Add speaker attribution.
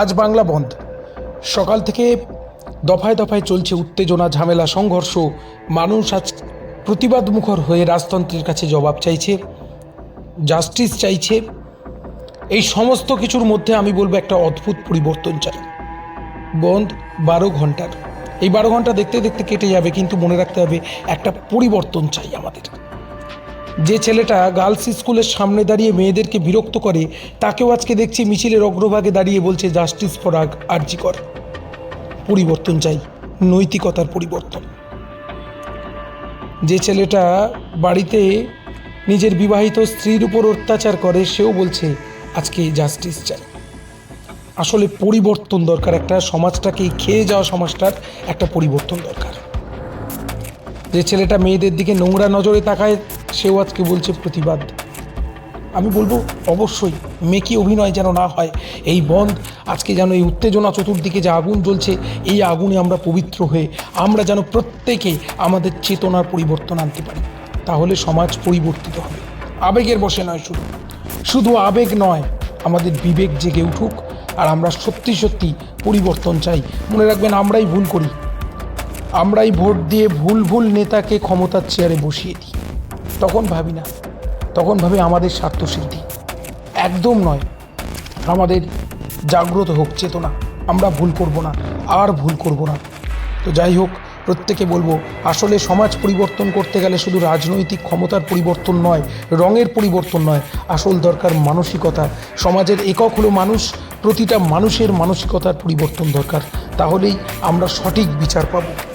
Speaker 1: আজ বাংলা বন্ধ। সকাল থেকে দফায় দফায় চলছে উত্তেজনা, ঝামেলা, সংঘর্ষ। মানুষ আজ প্রতিবাদ মুখর হয়ে রাজতন্ত্রের কাছে জবাব চাইছে জাস্টিস চাইছে। এই সমস্ত কিছুর মধ্যে আমি বলব একটা অদ্ভুত পরিবর্তন চাই। বন্ধ বারো ঘণ্টার। এই বারো ঘণ্টা দেখতে দেখতে কেটে যাবে, কিন্তু মনে রাখতে হবে একটা পরিবর্তন চাই আমাদের। যে ছেলেটা গার্লস স্কুলের সামনে দাঁড়িয়ে মেয়েদেরকে বিরক্ত করে, তাকেও আজকে দেখছি মিছিলের অগ্রভাগে দাঁড়িয়ে বলছে জাস্টিস ফর আগ আর্জি কর পরিবর্তন চাই, নৈতিকতার পরিবর্তন। যে ছেলেটা বাড়িতে নিজের বিবাহিত স্ত্রীর উপর অত্যাচার করে, সেও বলছে আজকে জাস্টিস চাই। আসলে পরিবর্তন দরকার, একটা সমাজটাকে খেয়ে যাওয়া সমাজটার একটা পরিবর্তন দরকার। যে ছেলেটা মেয়েদের দিকে নোংরা নজরে তাকায় সেও আজকে বলছে প্রতিবাদ। আমি বলব, অবশ্যই মেকি অভিনয় যেন না হয়, এই বন্ধ, আজকে যেন এই উত্তেজনা চতুর্দিকে যে আগুন জ্বলছে, এই আগুনে আমরা পবিত্র হয়ে, আমরা যেন প্রত্যেকে আমাদের চেতনার পরিবর্তন আনতে পারি। তাহলে সমাজ পরিবর্তিত হবে। আবেগের বসে নয় শুধু। শুধু আবেগ নয়, আমাদের বিবেক জেগে উঠুক, আর আমরা সত্যি সত্যি পরিবর্তন চাই। মনে রাখবেন, আমরাই ভুল করি। আমরাই ভোট দিয়ে ভুল ভুল নেতাকে ক্ষমতার চেয়ারে বসিয়ে দিই। তখন ভাবি না। তখন ভাবি আমাদের স্বার্থসিদ্ধি। একদম নয়। আমাদের জাগ্রত হোক, চেতনা। আমরা ভুল করব না, আর ভুল করব না। তো যাই হোক, প্রত্যেকে বলব, আসলে সমাজ পরিবর্তন করতে গেলে শুধু রাজনৈতিক ক্ষমতার পরিবর্তন নয়, রঙের পরিবর্তন নয়, আসল দরকার মানসিকতা। সমাজের একক হলো মানুষ, প্রতিটা মানুষের মানসিকতার পরিবর্তন দরকার। তাহলেই আমরা সঠিক বিচার পাবো।